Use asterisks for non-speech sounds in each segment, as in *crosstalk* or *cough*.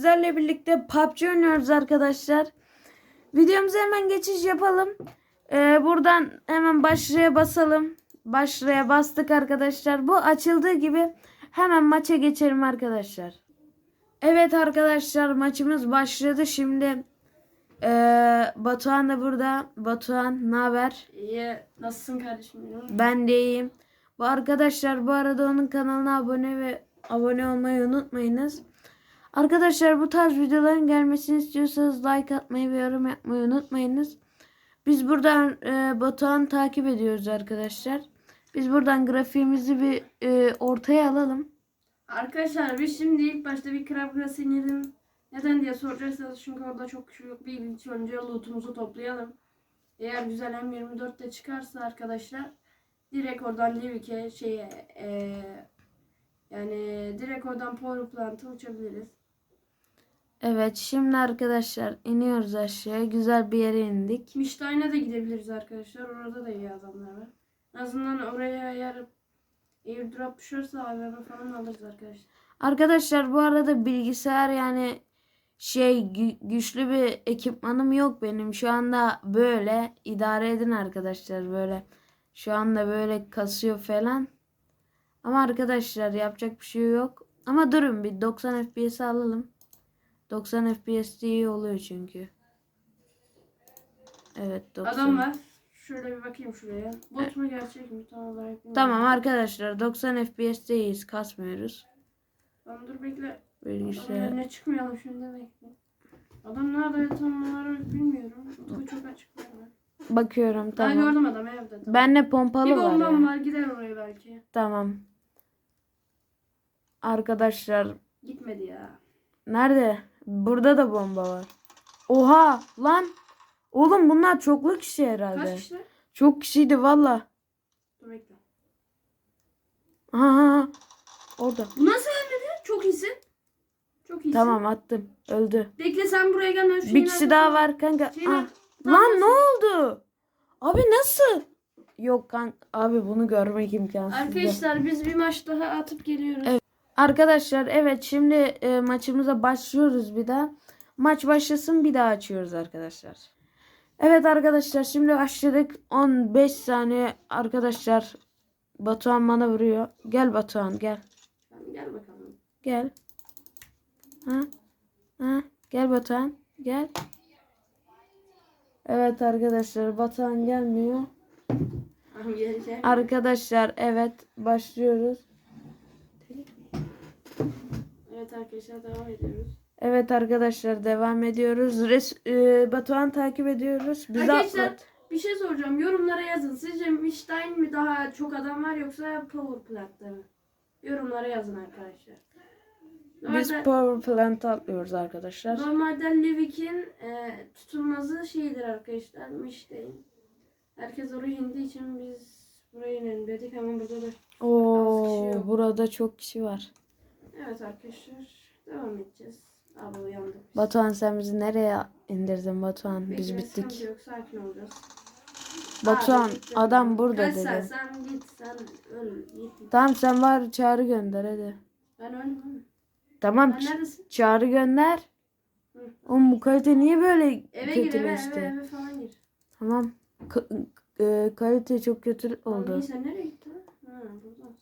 sizlerle birlikte PUBG oynuyoruz arkadaşlar. Videomuza hemen geçiş yapalım. Ee, buradan hemen başlığa basalım. Başlığa bastık arkadaşlar. Bu açıldığı gibi hemen maça geçelim arkadaşlar. Evet arkadaşlar maçımız başladı. Şimdi ee, Batuhan da burada. Batuhan ne haber? İyi. Nasılsın kardeşim? Ben de iyiyim. Bu arkadaşlar bu arada onun kanalına abone ve abone olmayı unutmayınız. Arkadaşlar bu tarz videoların gelmesini istiyorsanız like atmayı ve yorum yapmayı unutmayınız. Biz buradan e, Batuhan'ı takip ediyoruz arkadaşlar. Biz buradan grafiğimizi bir e, ortaya alalım. Arkadaşlar biz şimdi ilk başta bir krab grası inelim. Neden diye soracaksanız çünkü orada çok yok. Bir ilk önce lootumuzu toplayalım. Eğer güzel M24 de çıkarsa arkadaşlar direkt oradan Livik'e şeye eee yani direkt oradan Power Plant'a uçabiliriz. Evet şimdi arkadaşlar iniyoruz aşağıya. Güzel bir yere indik. Miştay'ına da gidebiliriz arkadaşlar. Orada da iyi adamlar var. En azından oraya eğer airdrop düşerse AVM falan alırız arkadaşlar. Arkadaşlar bu arada bilgisayar yani şey gü- güçlü bir ekipmanım yok benim. Şu anda böyle idare edin arkadaşlar böyle. Şu anda böyle kasıyor falan. Ama arkadaşlar yapacak bir şey yok. Ama durun bir 90 FPS alalım. 90 FPS de iyi oluyor çünkü. Evet 90. Adam var. Şöyle bir bakayım şuraya. Bot mu gerçek mi tam olarak bilmiyorum. Tamam arkadaşlar 90 FPS'teyiz kasmıyoruz. Tamam dur bekle. Bilgisayar. önüne çıkmayalım şimdi bekle. Adam nerede tam olarak bilmiyorum. Utku çok açık verme. Bakıyorum Ben tamam. gördüm adam evde. Tamam. Bende pompalı bir var bombam ya. var gider oraya belki. Tamam. Arkadaşlar Gitmedi ya. nerede? Burada da bomba var. Oha lan. Oğlum bunlar çoklu kişi herhalde. Kaç kişi? Çok kişiydi valla. Dur bekle. Aha. Orada. Bu nasıl ölmedi? Çok iyisin. Çok iyisin. Tamam attım. Öldü. Bekle sen buraya gel. Bir kişi daha var kanka. Şeyin Ah. Lan ne oldu? Abi nasıl? Yok kanka. Abi bunu görmek imkansız. Arkadaşlar biz bir maç daha atıp geliyoruz. Evet. Arkadaşlar evet şimdi e, maçımıza başlıyoruz bir daha. Maç başlasın bir daha açıyoruz arkadaşlar. Evet arkadaşlar şimdi başladık. 15 saniye arkadaşlar. Batuhan bana vuruyor. Gel Batuhan gel. Gel bakalım. Gel. Ha? Ha? Gel Batuhan. Gel. Evet arkadaşlar Batuhan gelmiyor. Arkadaşlar evet başlıyoruz. Evet arkadaşlar devam ediyoruz. Evet arkadaşlar devam ediyoruz. Res e, Batuhan takip ediyoruz. Biz Arkadaşlar atlat- bir şey soracağım. Yorumlara yazın. Sizce Miştayn mi daha çok adam var yoksa Power Plant'ta mı? Yorumlara yazın arkadaşlar. Biz Normalde, Power Plant atlıyoruz arkadaşlar. normalde Livik'in e, tutulmazı şeydir arkadaşlar. Miştayn. Herkes oraya indiği için biz buraya inelim dedik. Hemen burada da. Oo burada çok kişi var. Evet arkadaşlar. Devam edeceğiz. Abi uyandık. biz. Batuhan sen bizi nereye indirdin Batuhan? Biz Bekle, bittik. Yok, sakin olacağız. Batuhan Abi, adam burada sen, dedi. sen git sen öl git. Tamam sen var çağrı gönder hadi. Ben oğlum. Tamam Sen neredesin? çağrı gönder. Hı. Oğlum bu kalite niye böyle Eve gir eve, kötüleşti? eve eve falan gir. Tamam. K- e, kalite çok kötü oldu. iyi, sen nereye gittin? Ha burada.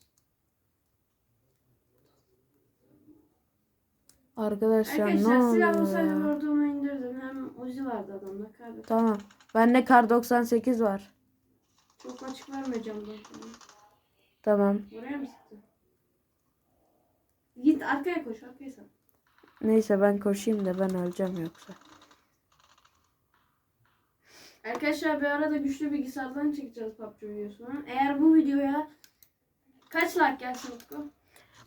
Arkadaşlar ne Arkadaşlar silahlı oluyor sayı ya? vurduğumu indirdim. Hem Uzi vardı adamda. Kardeşim. Tamam. Bende kar 98 var. Çok açık vermeyeceğim ben sana. Tamam. Buraya mı sıktın? Git arkaya koş arkaya sen. Neyse ben koşayım da ben öleceğim yoksa. Arkadaşlar bir arada güçlü bilgisayardan çekeceğiz PUBG videosunu. Eğer bu videoya kaç like gelsin Utku?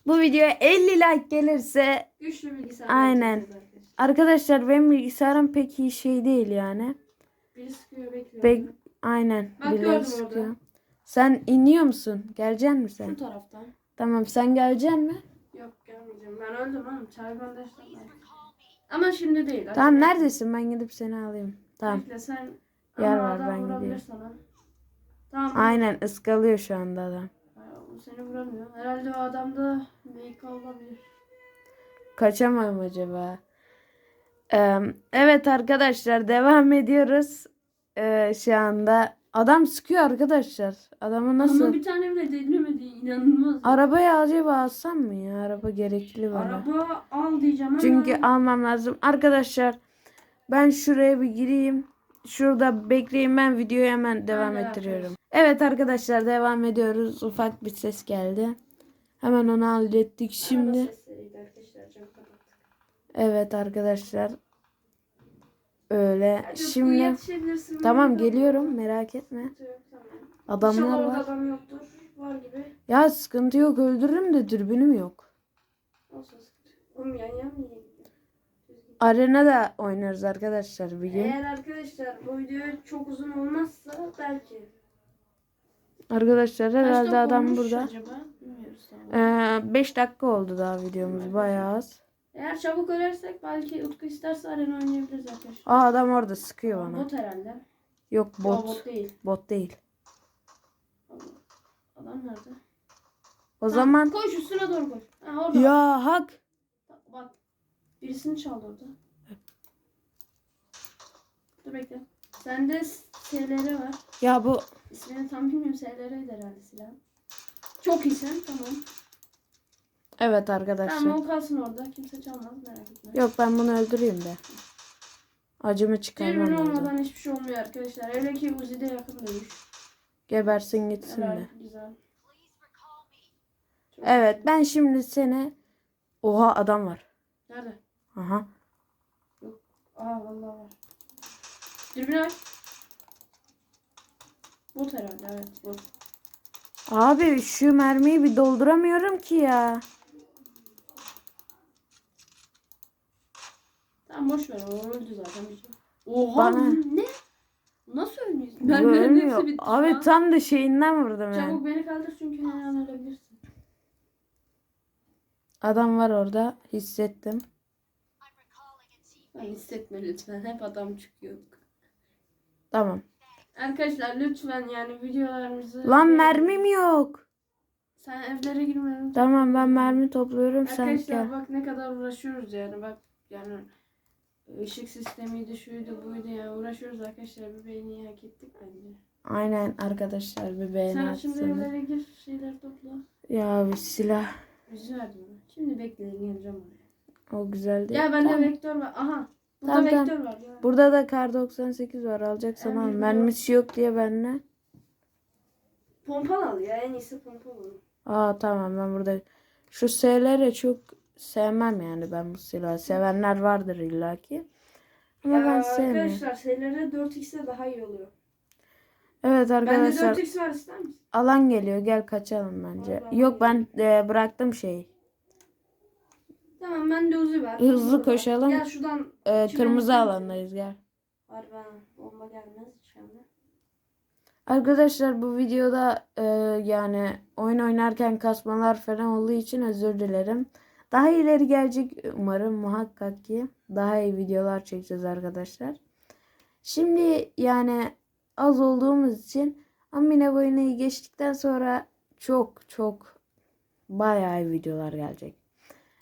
Bu videoya 50 like gelirse Güçlü bilgisayardan Aynen. arkadaşlar. arkadaşlar benim bilgisayarım pek iyi şey değil yani. Biri sıkıyor bekliyor. Pek aynen Bak birileri gördüm sıkıyor. orada. Sen iniyor musun? Geleceksin mi sen? Şu taraftan. Tamam sen geleceksin mi? Yok gelmeyeceğim. Ben öldüm oğlum. Çay ben. Ama şimdi değil. Tamam neredesin? Ben gidip seni alayım. Tamam. Bekle sen. Yer Ama var, adam ben vurabilir gidiyorum. Sana. Tamam. Aynen ıskalıyor şu anda adam. Seni vuramıyor. Herhalde o adamda MK olabilir. Kaçamam acaba? Ee, evet arkadaşlar devam ediyoruz. Ee, şu anda adam sıkıyor arkadaşlar. Adamı nasıl? Ama bir tane bile denemedi. İnanılmaz. Arabayı acaba alsam mı ya? Araba gerekli bana. Araba al diyeceğim ama. Çünkü almam lazım. Arkadaşlar ben şuraya bir gireyim. Şurada bekleyin ben videoyu hemen devam Hadi ettiriyorum. Evet arkadaşlar devam ediyoruz. Ufak bir ses geldi. Hemen onu hallettik şimdi. Evet arkadaşlar. Öyle. Hadi Şimdi tamam geliyorum merak etme. Adamlar var. adam yoktur. Var gibi. Ya sıkıntı yok öldürürüm de dürbünüm yok. Olsun sıkıntı. Oğlum yan yan mı. Arena da oynarız arkadaşlar bir gün. Eğer arkadaşlar bu video çok uzun olmazsa belki. Arkadaşlar herhalde adam burada. Acaba? Tamam. 5 dakika oldu daha videomuz bayağı az. Eğer çabuk ölersek belki Utku isterse arena oynayabiliriz arkadaşlar. Aa adam orada sıkıyor bana. Bot herhalde. Yok Yo, bot. bot değil. Bot değil. Adam nerede? O Ha, zaman Koş üstüne doğru koş. Ha, orada. ya hak. Bak. Birisini çaldı orada. Dur bekle. Sende SLR var. Ya bu İsmini tam bilmiyorum. SLR'ydi herhalde silah. Çok iyisin. Tamam. evet Tamam arkadaşlar. o kalsın orada. Kimse çalmaz. Merak etme. Yok ben bunu öldüreyim de. Acımı çıkarmam Dürbün lazım. olmadan hiçbir şey olmuyor arkadaşlar. Hele ki Uzi'de yakın dövüş. Gebersin gitsin Helal, de. güzel. Çok Evet ben şimdi seni Oha adam var. Nerede? Aha. Aa vallahi var. Dürbün aç. Bot herhalde evet bot. Abi şu mermiyi bir dolduramıyorum ki ya. Tamam boş ver o öldü zaten bir şey. Oha Bana- ne? Nasıl ölmüyorsun? Mermilerin ölmüyor. hepsi bitti Abi an. tam da şeyinden vurdum yani. Çabuk beni kaldır çünkü her an ölebilirsin. Adam var orada. Hissettim. Ben hissetme lütfen. Hep adam çıkıyor. Tamam. Arkadaşlar lütfen yani videolarımızı... Lan mermim yok. Sen evlere girme. Tamam ben mermi topluyorum sen Arkadaşlar gel. bak ne kadar uğraşıyoruz yani bak yani ışık sistemiydi şuydu buydu yani uğraşıyoruz arkadaşlar bir beğeni hak ettik bence. Aynen arkadaşlar bir beğeni Sen şimdi evlere gir şeyler topla. Ya bir silah. Verdim ona. Şimdi bekleyin geleceğim oraya. O güzel değil. Ya bende Tamam. vektör var. Aha. Burada Tamam, tamam. vektör var ya. Burada da kar 98 var alacaksan al. Mermisi yok diye benle. Pompalı al ya en iyisi pompalı. Aa tamam ben burada. Şu S'leri çok sevmem yani ben bu silahı. Sevenler vardır illaki. Ama Ya ben sevmiyorum. arkadaşlar şeylere 4x'e daha iyi oluyor. Evet Bende arkadaşlar 4x var ister misin? alan geliyor gel kaçalım bence. Vallahi Yok ben e, bıraktım şeyi. Tamam ben de uzi ver. Hızlı koşalım. Gel şuradan E, Şimdi kırmızı alandayız gel. var ben bomba gelmez inşallah. Arkadaşlar bu videoda e, yani oyun oynarken kasmalar falan olduğu için özür dilerim. Daha ileri gelecek umarım muhakkak ki. Daha iyi videolar çekeceğiz arkadaşlar. Şimdi yani az olduğumuz için Amine boyunayı geçtikten sonra çok çok bayağı iyi videolar gelecek.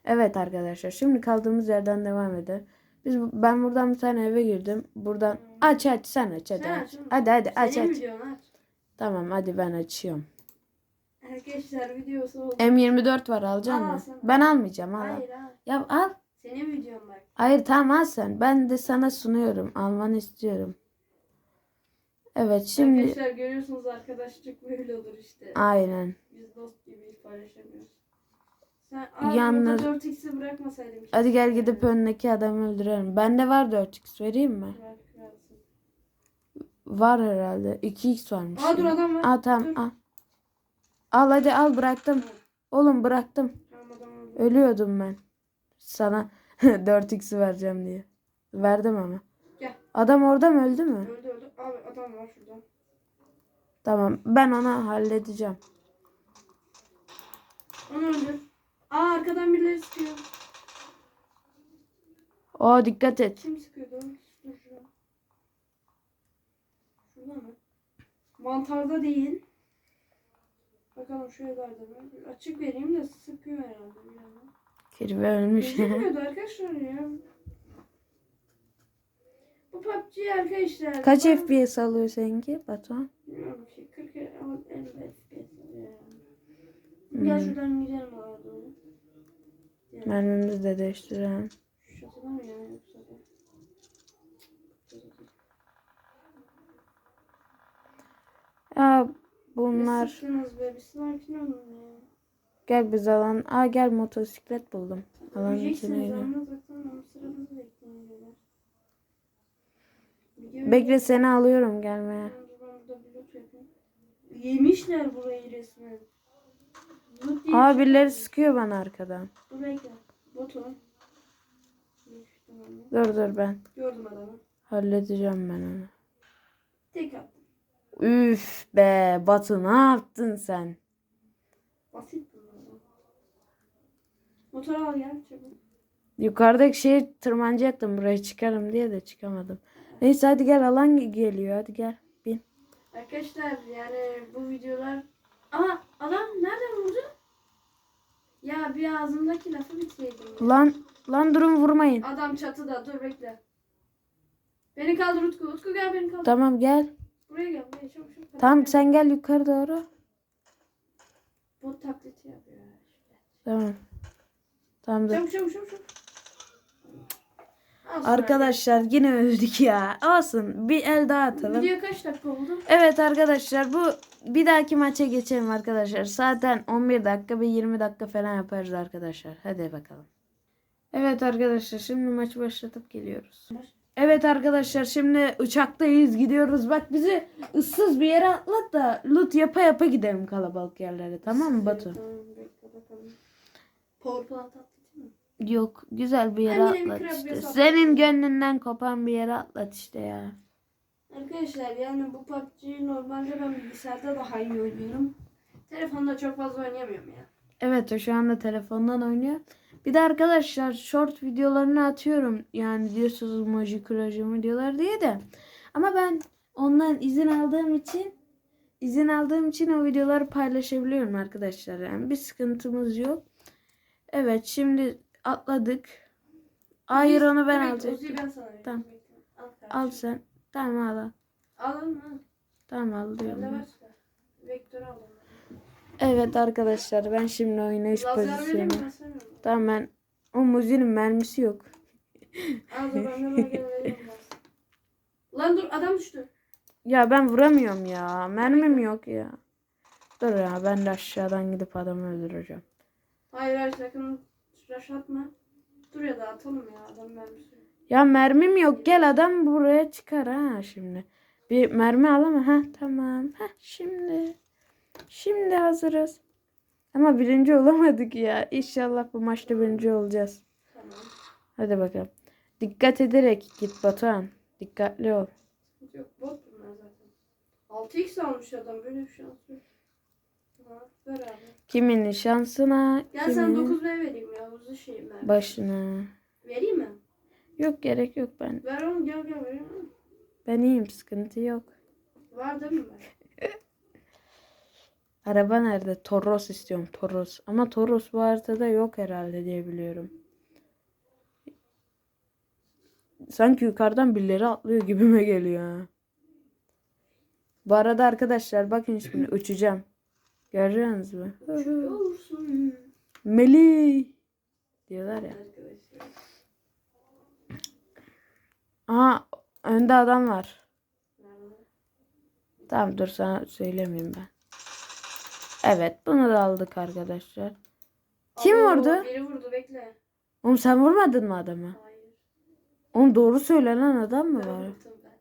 Evet arkadaşlar şimdi kaldığımız yerden devam edelim. Biz ben buradan bir tane eve girdim. Buradan aç aç sen aç hadi Sen aç. Hadi hadi aç Senin aç. videonu aç. Tamam hadi ben açıyorum. Arkadaşlar videosu oldu. M24 var Al, mısın? sen. Ben almayacağım al. al. Hayır ha. Ya al. Senin videon bak. Hayır tamam al sen. Ben de sana sunuyorum. Almanı istiyorum. Evet şimdi Arkadaşlar görüyorsunuz arkadaşlık böyle olur işte. aynen. Biz dost gibi paylaşamıyoruz. Sen Yalnız- burada 4x'i bırakmasaydım. Hadi gel gidip önündeki adamı öldürelim. Bende var 4x vereyim mi? Bırak, bıraksın. Var herhalde. 2x varmış. Aa dur adam var. Al tamam Dur. al. Al hadi al bıraktım. Oğlum bıraktım. Tamam adam öldü. Ölüyordum ben. Sana *laughs* 4x'i vereceğim diye. Verdim ama. Gel. Adam orada mı öldü mü? Öldü öldü. Abi adam var şurada. Tamam ben onu halledeceğim. Onu öldür. Aa arkadan birileri sıkıyor. O dikkat et. Kim sıkıyordu? Şurada. Mı? Mantarda değil. Bakalım şu evlerde mi? Açık vereyim de sıkıyor herhalde bir yana. Kirve ölmüş. Gözükmüyordu arkadaşlar ya. Bu PUBG arkadaşlar. Kaç ben- FPS alıyor seninki Batuhan? Bilmiyorum ki 40 ama 50 FPS yani. Hmm. Gel şuradan gidelim Mermimizi de değiştirelim. Ya bunlar gel biz alan. Aa gel motosiklet buldum. Alanın içine. Video- Bekle seni alıyorum gelmeye. Yemişler burayı resmen. Aa bir birileri sıkıyor bana arkadan. Dur bekle. Botu. Dur dur ben. Gördüm adamı. Halledeceğim ben onu. Tek attım. Üf be Batu ne yaptın sen? Basit. Motoru al gel çabuk. Yukarıdaki şeye tırmanacaktım buraya çıkarım diye de çıkamadım. Neyse hadi gel alan ge- geliyor hadi gel. Bin. Arkadaşlar yani bu videolar... Aha adam nereden vurdu? Ya bir ağzımdaki lafı bitireydim. Lan lan durun vurmayın. Adam çatıda dur bekle. Beni kaldır Utku. Utku gel beni kaldır. Tamam gel. Buraya gel buraya çabuk çabuk. Tamam sen gel yukarı doğru. Bot taklidi yapıyor. ya. Tamam. Tamam. Çabuk çabuk çabuk çabuk. Arkadaşlar yine öldük ya. Olsun bir el daha atalım. Video kaç dakika oldu? Evet arkadaşlar bu bir dahaki maça geçelim arkadaşlar. Zaten 11 dakika bir 20 dakika falan yaparız arkadaşlar. Hadi bakalım. Evet arkadaşlar şimdi maçı başlatıp geliyoruz. Evet arkadaşlar şimdi uçaktayız gidiyoruz. Bak bizi ıssız bir yere atlat da loot yapa yapa gidelim kalabalık yerlere. Tamam mı Batu? Tamam bekle bakalım. Değil mi? Yok güzel bir yere yine bir atlat işte. Senin gönlünden kopan bir yere atlat işte ya. Arkadaşlar yani bu PUBG'yi normalde ben bilgisayarda daha iyi oynuyorum. Telefonda çok fazla oynayamıyorum ya. Evet o şu anda telefondan oynuyor. Bir de arkadaşlar short videolarını atıyorum. Yani diyorsunuz emoji collage diyorlar diye de. Ama ben ondan izin aldığım için izin aldığım için o videoları paylaşabiliyorum arkadaşlar. Yani bir sıkıntımız yok. Evet şimdi atladık. Hayır onu ben Evet, alacaktım. Uzi'yi ben sana vereyim. Tamam. Al, Al sen. Tamam al. al. Alın mı? Tamam alıyorum. var. Vektör al. Evet arkadaşlar ben şimdi oynayış pozisyonu. Tamam ben o muzinin mermisi yok. Al. Lan dur adam düştü. Ya ben vuramıyorum ya. Mermim yok ya. Dur ya ben de aşağıdan gidip adamı öldüreceğim. Hayır hayır sakın rush atma. Dur ya da atalım ya adam vermiş. Ya mermim yok. Gel adam buraya çıkar ha şimdi. Bir mermi al ama ha tamam. Ha şimdi. Şimdi hazırız. Ama birinci olamadık ya. İnşallah bu maçta birinci olacağız. Tamam. Hadi bakalım. Dikkat ederek git Batuhan. Dikkatli ol. Yok bot bunlar zaten. 6x almış adam böyle bir şans yok. Ver abi. Kiminin şansına, sana kiminin 9 V vereyim ya hızlı şeyim ben. başına. Vereyim mi? Yok gerek yok ben. Ver oğlum gel gel vereyim mi? Ben iyiyim sıkıntı yok. Var değil mi? *laughs* Araba nerede? Toros istiyorum. Toros. Ama Toros bu haritada yok herhalde diye biliyorum. Sanki yukarıdan birileri atlıyor gibime geliyor. Bu arada arkadaşlar bakın şimdi *laughs* uçacağım. Görüyorsunuz mu? Olsun. Melih diyorlar ya. Aha önde adam var. Tamam dur sana söylemeyeyim ben. Evet bunu da aldık arkadaşlar. Kim Oo, vurdu? Biri vurdu bekle. Oğlum sen vurmadın mı adamı? Hayır. Oğlum doğru söylenen adam mı Ben var? vurdum ben-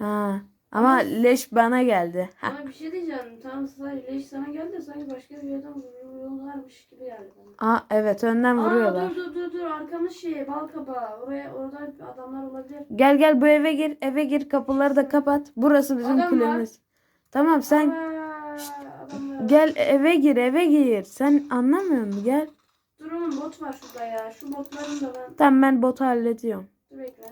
ben- Ha. Ama leş bana geldi. Ha. Ama bir şey diyeceğim. Tam sadece leş sana geldi de sanki başka bir yerden vuruyorlarmış gibi geldi bana. Aa evet önden Aa vuruyorlar. dur dur dur dur arkamız şey bal kabağı. Oraya orada adamlar olabilir. Gel gel bu eve gir. Eve gir kapıları da kapat. Burası bizim Adam var. kulemiz. Tamam sen Aa, adamlar. gel eve gir eve gir. Sen anlamıyor musun? Gel. Dur oğlum bot var şurada ya. Şu botların da ben. Tamam ben botu hallediyorum. Dur bekle.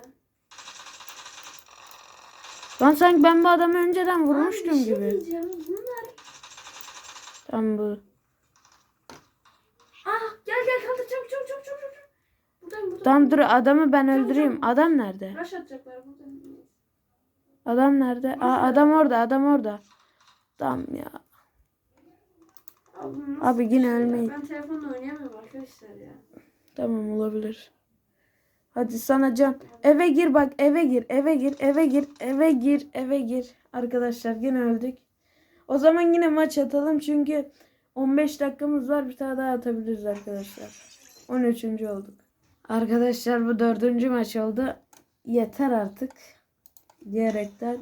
Lan sanki ben bu adamı önceden Abi vurmuştum bir şey gibi. Bunlar. Tamam bu. Ah gel gel kaldır çabuk çabuk çabuk çabuk. çabuk. Buradan buradan. Tamam dur adamı ben öldüreyim. tamam. Adam nerede? Rush atacaklar buradan. Adam nerede? Aa, adam orada adam orada. Tamam ya. Abi, Abi yine şey ölmeyin. Ben telefonla oynayamıyorum arkadaşlar ya. Tamam olabilir. Hadi sana can. Eve gir bak eve gir eve gir eve gir eve gir eve gir. Arkadaşlar yine öldük. O zaman yine maç atalım çünkü 15 dakikamız var bir tane daha atabiliriz arkadaşlar. 13. olduk. Arkadaşlar bu dördüncü maç oldu. Yeter artık. Diyerekten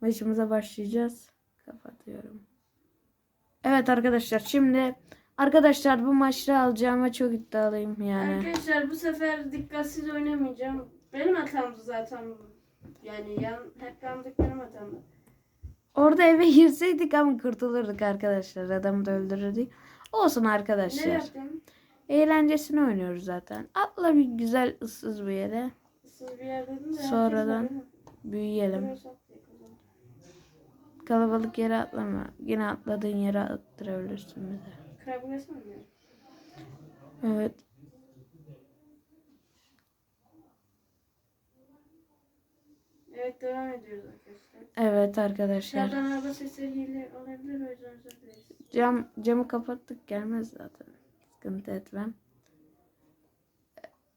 maçımıza başlayacağız. Kapatıyorum. Evet arkadaşlar şimdi arkadaşlar bu maçta alacağıma çok iddialıyım yani. Arkadaşlar bu sefer dikkatsiz oynamayacağım. Benim hatamdı zaten bu. Yani yan hep yandık benim hatamdı. Orada eve girseydik ama kurtulurduk arkadaşlar. Adamı da öldürürdük. Olsun Ne arkadaşlar. yaptın? Eğlencesini oynuyoruz zaten. Atla bir güzel ıssız bir yere. Siz bir yer dedin de. Sonradan büyüyelim. Kalabalık yere atlama. Yine atladığın yere attırabilirsin bize. Mi? ya? Evet. Evet devam ediyoruz arkadaşlar. Evet arkadaşlar. Dışarıdan araba sesleri hile olabilir o yüzden özür dileriz. Cam, camı kapattık gelmez zaten. Sıkıntı etmem.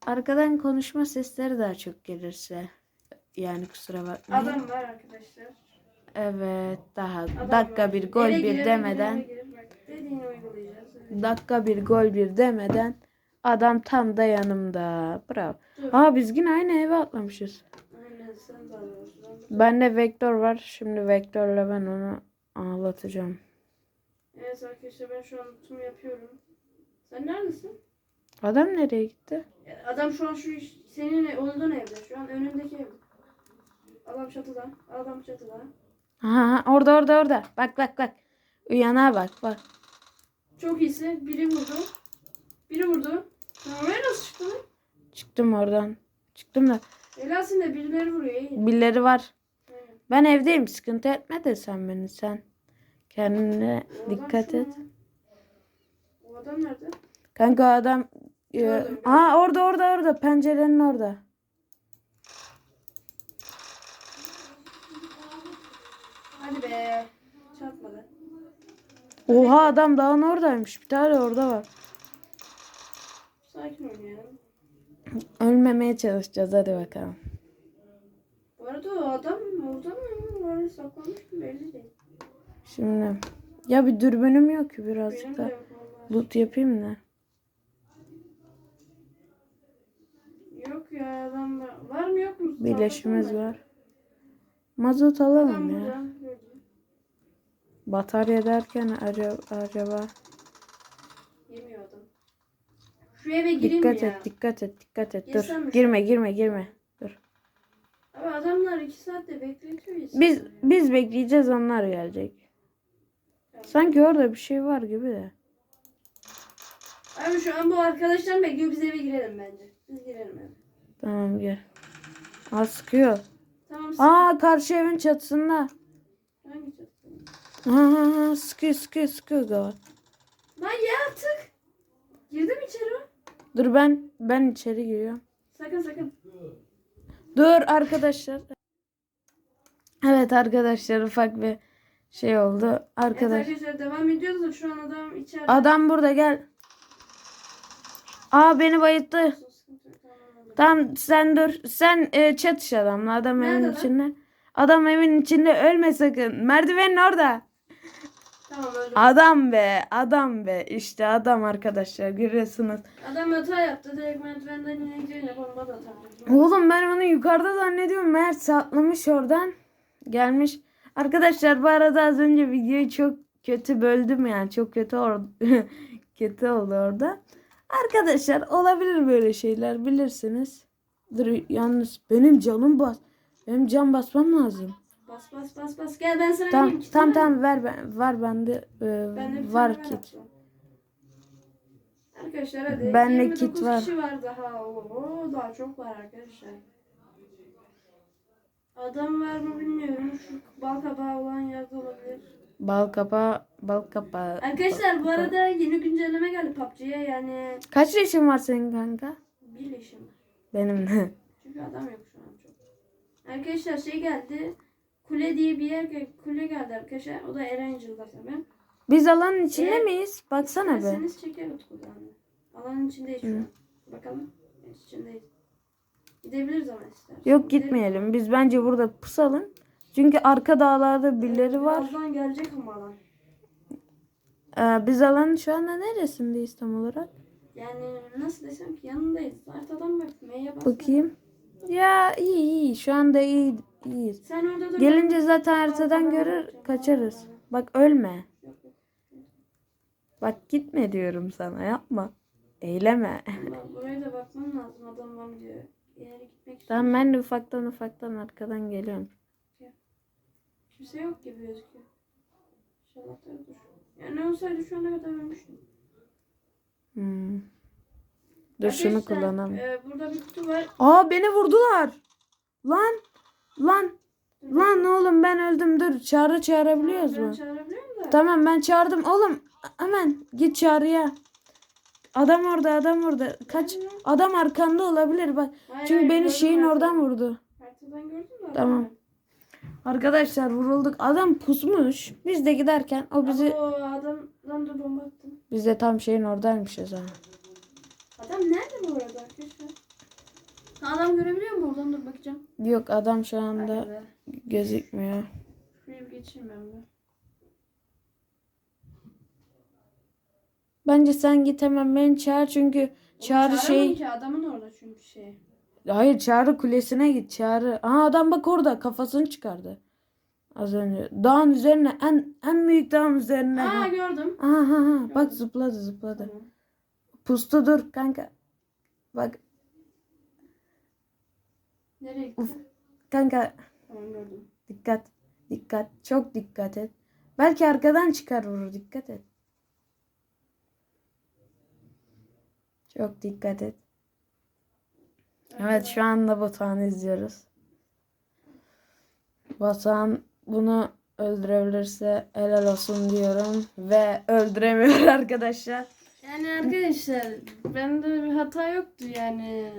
Arkadan konuşma sesleri daha çok gelirse. Yani kusura bakmayın. Adam var arkadaşlar. Evet daha Adam dakika var. bir gol Eve bir girelim, demeden eve dediğini uygulayacağız. Evet. dakika bir gol bir demeden adam tam da yanımda. Bravo. Dur. Aa biz yine aynı eve atlamışız. Aynen sen de. Bende vektör var. Şimdi vektörle ben onu ağlatacağım. Evet arkadaşlar ben şu an tutum yapıyorum. Sen neredesin? Adam nereye gitti? Adam şu an şu senin olduğun evde. Şu an önündeki evde. Adam çatıda. Adam çatıda. Aha orada orada orada. Bak bak bak. Uyana bak bak. Çok iyisi. Biri vurdu. Biri vurdu. Sen oraya nasıl çıktın? Çıktım oradan. Çıktım da. Helalsin de birileri vuruyor. iyi. Birileri var. Aynen. Ben evdeyim. Sıkıntı etme de sen beni sen. Kendine O adam dikkat et. O adam nerede? Kanka adam e, Gördüm. Aa orada orada orada pencerenin orada. Hadi be. Çarpmadı. Oha adam dağın oradaymış. Bir tane orada var. Sakin oynayalım. Ölmemeye çalışacağız hadi bakalım. Bu arada o adam orada mı? Orada saklanmış mı belli değil. Şimdi ya bir dürbünüm yok ki birazcık Benim da loot yapayım da. Yok ya adam var. Var mı yok mu? Birleşimiz var. Mazot Adam alalım ya. burada. Batarya derken acaba, acaba Yemiyor adam. Şu eve gireyim dikkat ya. et dikkat et dikkat et Girsem dur mi? girme girme girme dur. Abi adamlar iki saatte bekletiyor ya. Biz biz bekleyeceğiz onlar gelecek. Sanki orada bir şey var gibi de. Abi şu an bu arkadaşlar bekliyor biz eve girelim bence. Biz girelim eve. Tamam gel. Aa sıkıyor. Tamam. Aa karşı evin çatısında. Aa sıkıyor sıkıyor sıkıyor galiba. Lan ye artık. Girdim içeri. Dur ben ben içeri giriyorum. Sakın sakın. Dur arkadaşlar. Evet arkadaşlar ufak bir şey oldu. Evet Arkadaş. arkadaşlar devam ediyoruz da şu an adam içeride. Adam burada gel. Aa beni yok, tamam, sen dur. Sen e, çatış adamla. Adam evin içinde. Adam evin içinde ölme sakın. Merdivenin orada. Tamam. Adam be. Adam be. İşte adam arkadaşlar. Görüyorsunuz. Adam hata yaptı. Direkt merdivenden ineceğine bomba da atamadı. Oğlum ben onu yukarıda zannediyorum. Meğer atlamış oradan. Gelmiş. Arkadaşlar bu arada az önce videoyu çok kötü böldüm yani. Çok kötü or *laughs* kötü oldu orada. Arkadaşlar olabilir böyle şeyler bilirsiniz. Dur yalnız benim canım bas. Benim can basmam lazım. Bas bas bas bas. Gel ben sana Tamam vereyim, kit tamam tamam ver ben var bende e, bir var tane kit. attım. Arkadaşlar hadi. Bende 29 kit var. kişi var daha. Oo, daha çok var arkadaşlar. Adam var mı bilmiyorum. Şu bal kabağı olan yerde olabilir. Bal kapağı bal kapağı. Arkadaşlar bu arada yeni güncelleme geldi PUBG'ye yani Kaç yaşın var senin kanka? bir yaşım. Benim de. Çünkü adam yok şu an çok. Arkadaşlar şey geldi. Kule diye bir yer kule geldi arkadaşlar. O da Erangel'da tabii. Biz alanın içinde Evet. miyiz? Baksana be. İsterseniz çeker Utku'dan. Alanın içindeyiz şu an. Bakalım. Evet, içindeyiz. Gidebiliriz ama istersen. Yok gitmeyelim. Biz bence burada pusalım. Çünkü arka dağlarda birileri var. Birazdan gelecek ama alan. Ee, biz alanın şu anda neresindeyiz tam olarak? Yani nasıl desem ki yanındayız. Haritadan bak. M'ye bas. Bakayım. Ya iyi iyi. Şu anda iyi iyiyiz. Sen orada dur. Gelince zaten haritadan görür kaçarız. Bak ölme. Bak gitme diyorum sana yapma. Eyleme. Ama *laughs* Buraya da bakmam lazım. Adam var diyor. Gitmek Tamam ben de ufaktan ufaktan arkadan geliyorum. Kimse yok gibi gözüküyor. İnşallah dur. Yani olsaydı şu ana kadar ölmüştüm. Hmm. Dur şunu Arkadaşlar, kullanalım. e, burada bir kutu var. Aa beni vurdular. Lan. Lan. Lan oğlum ben öldüm. Dur çağrı çağırabiliyoruz mu? Tamam ben çağırdım. Oğlum hemen git çağrıya. Adam orada adam orada. Kaç. Adam arkanda olabilir bak. Hayır, Çünkü hayır, beni şeyin haritadan. oradan vurdu. Haritadan gördün mü? Tamam. Arkadaşlar vurulduk. Adam pusmuş. Biz de giderken o bizi Bizi... O adamdan da bomba attım. biz de tam şeyin oradaymışız ha. Adam nerede bu arada arkadaşlar? Ha, Adam görebiliyor mu? Oradan dur bakacağım. Yok adam şu anda be. gözükmüyor. Şuraya bir geçeyim ben de. Bence sen git hemen beni çağır çünkü çağrı şey ki adamın orada çünkü şey. Hayır çağrı kulesine git çağrı. Aha adam bak orada kafasını çıkardı. Az önce. Dağın üzerine en en büyük dağın üzerine. Aa Aha, gördüm. aha, aha. Bak zıpladı zıpladı. Tamam. Pustu dur kanka. Bak Nereye gitti? kanka Tamam gördüm. dikkat. Dikkat. Çok dikkat et. Belki arkadan çıkar vurur. Dikkat et. Çok dikkat et. Evet şu anda Batuhan'ı izliyoruz. Batuhan bunu öldürebilirse helal olsun diyorum. Ve öldüremiyor *laughs* arkadaşlar. Yani arkadaşlar bende bir hata yoktu yani.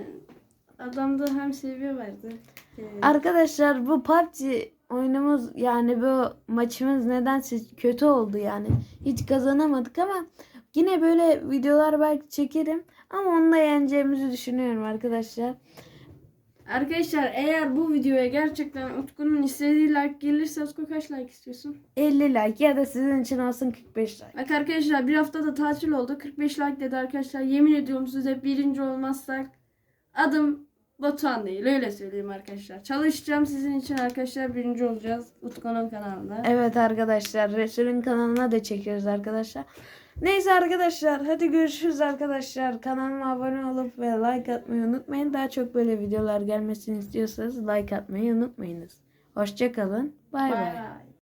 Adamda hem seviye vardı. Ee, Arkadaşlar bu PUBG oyunumuz yani bu maçımız nedense kötü oldu yani. Hiç kazanamadık ama yine böyle videolar belki çekerim. Ama onu da yeneceğimizi düşünüyorum arkadaşlar. Arkadaşlar eğer bu videoya gerçekten Utku'nun istediği like gelirse Utku kaç like istiyorsun? 50 like ya da sizin için olsun 45 like. Bak arkadaşlar bir haftada tatil oldu. 45 like dedi arkadaşlar. Yemin ediyorum size birinci olmazsak adım Batuhan değil. Öyle söyleyeyim arkadaşlar. Çalışacağım sizin için arkadaşlar. Birinci olacağız Utku'nun kanalında. Evet arkadaşlar Resul'ün kanalına da çekiyoruz arkadaşlar. Neyse arkadaşlar hadi görüşürüz arkadaşlar. Kanalıma abone olup ve like atmayı unutmayın. Daha çok böyle videolar gelmesini istiyorsanız like atmayı unutmayınız. Hoşçakalın. Bay. bay.